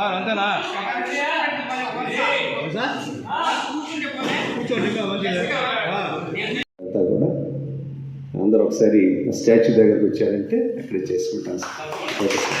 Sir అంతేనా. అంతా కూడా అందరూ ఒకసారి స్టాచ్యూ దగ్గరకు వచ్చారంటే అక్కడ చేసుకుంటాం సార్ ఓకే సార్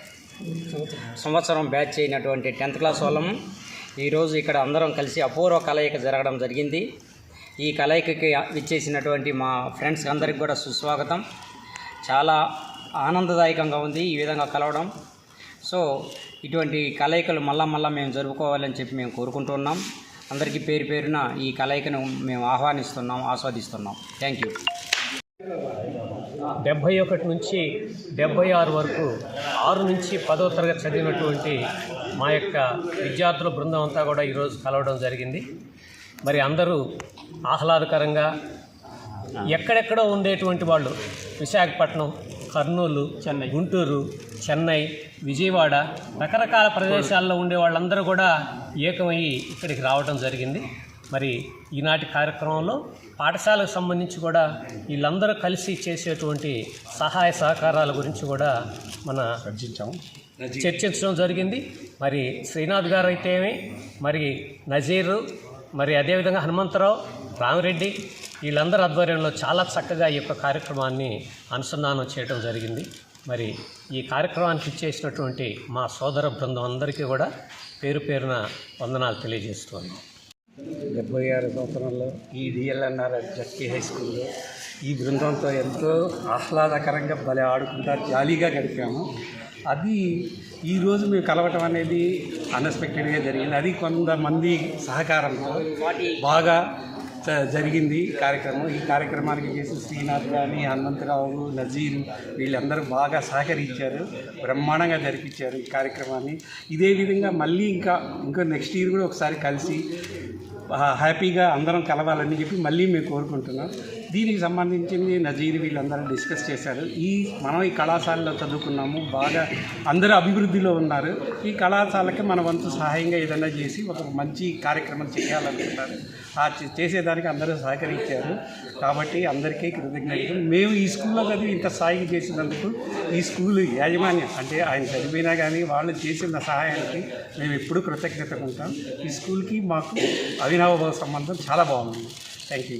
సంవత్సరం బ్యాచ్ అయినటువంటి టెన్త్ క్లాస్ వాళ్ళము ఈరోజు ఇక్కడ అందరం కలిసి అపూర్వ కలయిక జరగడం జరిగింది. ఈ కలయికకి ఇచ్చేసినటువంటి మా ఫ్రెండ్స్ అందరికి కూడా సుస్వాగతం. చాలా ఆనందదాయకంగా ఉంది ఈ విధంగా కలవడం. సో ఇటువంటి కలయికలు మళ్ళా మళ్ళా మేము జరుపుకోవాలని చెప్పి మేము కోరుకుంటున్నాం. అందరికీ పేరు పేరున ఈ కలయికను మేము ఆహ్వానిస్తున్నాం ఆస్వాదిస్తున్నాం. థ్యాంక్ యూ డెబ్భై ఒకటి నుంచి డెబ్భై ఆరు వరకు ఆరు నుంచి పదో తరగతి చదివినటువంటి మా యొక్క విద్యార్థుల బృందం అంతా కూడా ఈరోజు కలవడం జరిగింది. మరి అందరూ ఆహ్లాదకరంగా ఎక్కడెక్కడో ఉండేటువంటి వాళ్ళు విశాఖపట్నం కర్నూలు చెన్నై. గుంటూరు చెన్నై విజయవాడ రకరకాల ప్రదేశాల్లో ఉండే వాళ్ళందరూ కూడా ఏకమయ్యి ఇక్కడికి రావడం జరిగింది. మరి ఈనాటి కార్యక్రమంలో పాఠశాలకు సంబంధించి కూడా వీళ్ళందరూ కలిసి చేసేటువంటి సహాయ సహకారాల గురించి కూడా మన చర్చించడం జరిగింది. మరి శ్రీనాథ్ గారు అయితేమి మరి నజీరు మరి అదేవిధంగా హనుమంతరావు రామిరెడ్డి వీళ్ళందరి ఆధ్వర్యంలో చాలా చక్కగా ఈ యొక్క కార్యక్రమాన్ని అనుసంధానం చేయడం జరిగింది. మరి ఈ కార్యక్రమానికి ఇచ్చేసినటువంటి మా సోదర బృందం అందరికీ కూడా పేరు పేరున వందనాలు తెలియజేస్తున్నాను డెబ్బై ఆరు సంవత్సరంలో ఈ డిఎల్ఎన్ఆర్ జడ్పీ హై స్కూల్లో ఈ బృందంతో ఎంతో ఆహ్లాదకరంగా భలే ఆడుకుంటా జాలీగా గడిపాము. అది ఈరోజు మేము కలవటం అనేది అన్ఎక్స్పెక్టెడ్గా జరిగింది. అది కొంతమంది సహకారంతో బాగా జరిగింది కార్యక్రమం. ఈ కార్యక్రమానికి చేసి శ్రీనాథ్ కానీ హనుమంతరావు నజీర్ వీళ్ళందరూ బాగా సహకరించారు. బ్రహ్మాండంగా జరిపించారు ఈ కార్యక్రమాన్ని. ఇదే విధంగా మళ్ళీ ఇంకా ఇంకా నెక్స్ట్ ఇయర్ కూడా ఒకసారి కలిసి హ్యాపీగా అందరం కలవాలని చెప్పి మళ్ళీ మేము కోరుకుంటున్నాం. దీనికి సంబంధించింది నజీర్ వీళ్ళందరూ డిస్కస్ చేశారు. ఈ మనం ఈ కళాశాలలో చదువుకున్నాము బాగా అందరూ అభివృద్ధిలో ఉన్నారు. ఈ కళాశాలకి మన వంతు సహాయంగా ఏదైనా చేసి ఒక మంచి కార్యక్రమం చేయాలనుకుంటారు ఆ చేసేదానికి అందరూ సహకరించారు. కాబట్టి అందరికీ కృతజ్ఞతలు. మేము ఈ స్కూల్లో చదివి ఇంత సాయం చేసినందుకు ఈ స్కూల్ యాజమాన్యం అంటే ఆయన చదివినా కానీ వాళ్ళు చేసిన సహాయానికి మేము ఎప్పుడూ కృతజ్ఞతగా ఉంటాం ఈ స్కూల్కి మాకు అవినావ సంబంధం చాలా బాగుంది. థ్యాంక్ యూ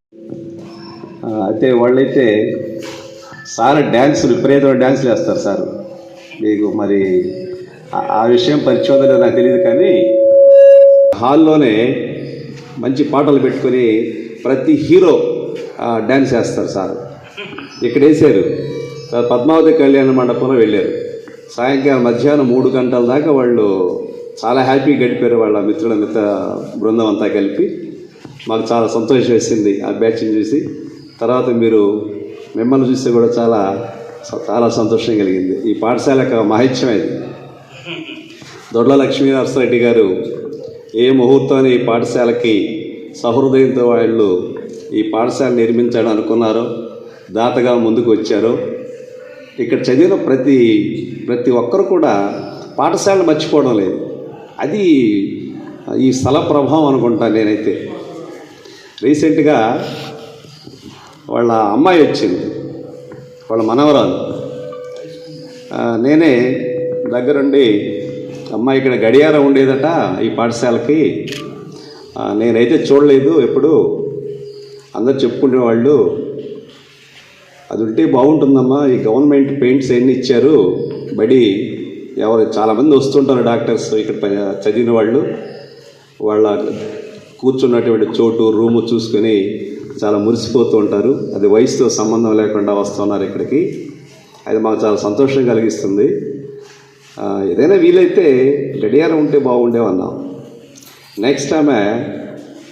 అయితే వాళ్ళైతే సార్ డ్యాన్స్ విపరీతమైన డ్యాన్స్లు వేస్తారు సార్. మీకు మరి ఆ- విషయం పరిశోధన నాకు తెలియదు కానీ హాల్లోనే మంచి పాటలు పెట్టుకొని ప్రతి హీరో డ్యాన్స్ వేస్తారు సార్. ఇక్కడ వేసారు పద్మావతి కళ్యాణ మండపంలో వెళ్ళారు. సాయంకాలం మధ్యాహ్నం మూడు గంటల దాకా వాళ్ళు చాలా హ్యాపీ గడిపారు వాళ్ళ మిత్రుల మిత్ర బృందం అంతా కలిపి. మాకు చాలా సంతోషం వేసింది ఆ బ్యాచ్ని చూసి. తర్వాత మీరు మిమ్మల్ని చూస్తే కూడా చాలా చాలా సంతోషం కలిగింది. ఈ పాఠశాల యొక్క మహత్యం ఇది. దొడ్ల లక్ష్మీ నరసరెడ్డి గారు ఏ ముహూర్తాన్ని ఈ పాఠశాలకి సహృదయంతో వాళ్ళు ఈ పాఠశాల నిర్మించాలని అనుకున్నారో దాతగా ముందుకు వచ్చారో ఇక్కడ చదివిన ప్రతి ప్రతి ఒక్కరు కూడా పాఠశాలను మర్చిపోవడం లేదు. అది ఈ స్థల ప్రభావం అనుకుంటాను నేనైతే. రీసెంట్గా వాళ్ళ అమ్మాయి వచ్చింది. వాళ్ళ మనవరాలు. నేనే దగ్గరుండి అమ్మాయి ఇక్కడ గడియారం ఉండేదట ఈ పాఠశాలకి. నేనైతే చూడలేదు ఎప్పుడు. అందరు చెప్పుకునేవాళ్ళు అది ఉంటే బాగుంటుందమ్మా ఈ గవర్నమెంట్ పెయింట్స్ ఎన్ని ఇచ్చారు? బడి ఎవరు చాలామంది వస్తుంటారు డాక్టర్స్ ఇక్కడ చదివిన వాళ్ళు. వాళ్ళ కూర్చున్నటువంటి చోటు రూము చూసుకొని చాలా మురిసిపోతూ ఉంటారు. అది వయసుతో సంబంధం లేకుండా వస్తున్నారు ఇక్కడికి. అది మాకు చాలా సంతోషం కలిగిస్తుంది. ఏదైనా వీలైతే గడియారం ఉంటే బాగుండేవన్నాం నెక్స్ట్ ఆమె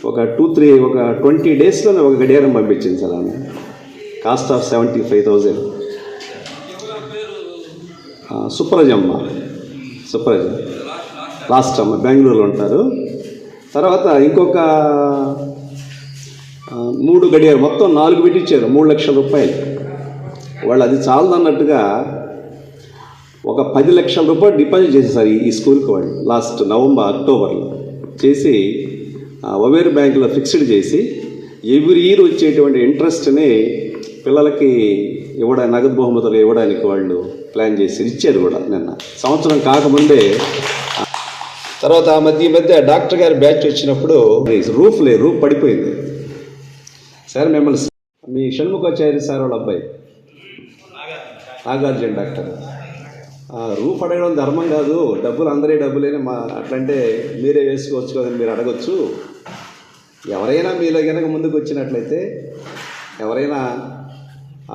ఒక టూ త్రీ ఒక ట్వంటీ డేస్లోనే ఒక గడియారం పంపించింది సార్ ఆమె. Cost of seventy five thousand Suprajamma Supraja. Last అమ్మ. బెంగళూరులో ఉంటారు. తర్వాత ఇంకొక మూడు గడియారు మొత్తం నాలుగు పెట్టించారు మూడు లక్షల రూపాయలు. వాళ్ళు అది చాలదన్నట్టుగా ఒక పది లక్షల రూపాయలు డిపాజిట్ చేసేసారు ఈ- స్కూల్కి వాళ్ళు లాస్ట్ నవంబర్ అక్టోబర్లో. చేసి ఒవేర్ బ్యాంకులో ఫిక్స్డ్ చేసి ఎవ్రీ ఇయర్ వచ్చేటువంటి ఇంట్రెస్ట్ని పిల్లలకి ఇవ్వడా నగదు బహుమతులు ఇవ్వడానికి వాళ్ళు ప్లాన్ చేసి ఇచ్చారు కూడా నిన్న. సంవత్సరం కాకముందే తర్వాత ఆ మధ్య ఈ మధ్య డాక్టర్ గారి బ్యాచ్ వచ్చినప్పుడు రూఫ్ లేదు రూఫ్ పడిపోయింది. సార్ మిమ్మల్ని మీ షణ్ముఖాచార్య సార్ వాళ్ళ అబ్బాయి. నాగార్జున డాక్టర్. రూఫ్ అడగడం ధర్మం కాదు డబ్బులు అందరి డబ్బులేని మా అట్లంటే మీరే వేసుకోవచ్చు కదని మీరు అడగచ్చు. ఎవరైనా మీలో కనుక ముందుకు వచ్చినట్లయితే ఎవరైనా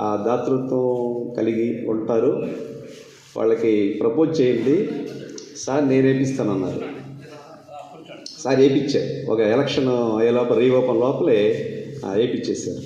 ఆ దాతృత్వం కలిగి ఉంటారు వాళ్ళకి ప్రపోజ్ చేయండి. సార్ నేను వేపిస్తానన్నారు. సార్ వేపించా. ఒక ఎలక్షన్ అయ్యే లోపల రీఓపెన్ లోపలే వేయించేశారు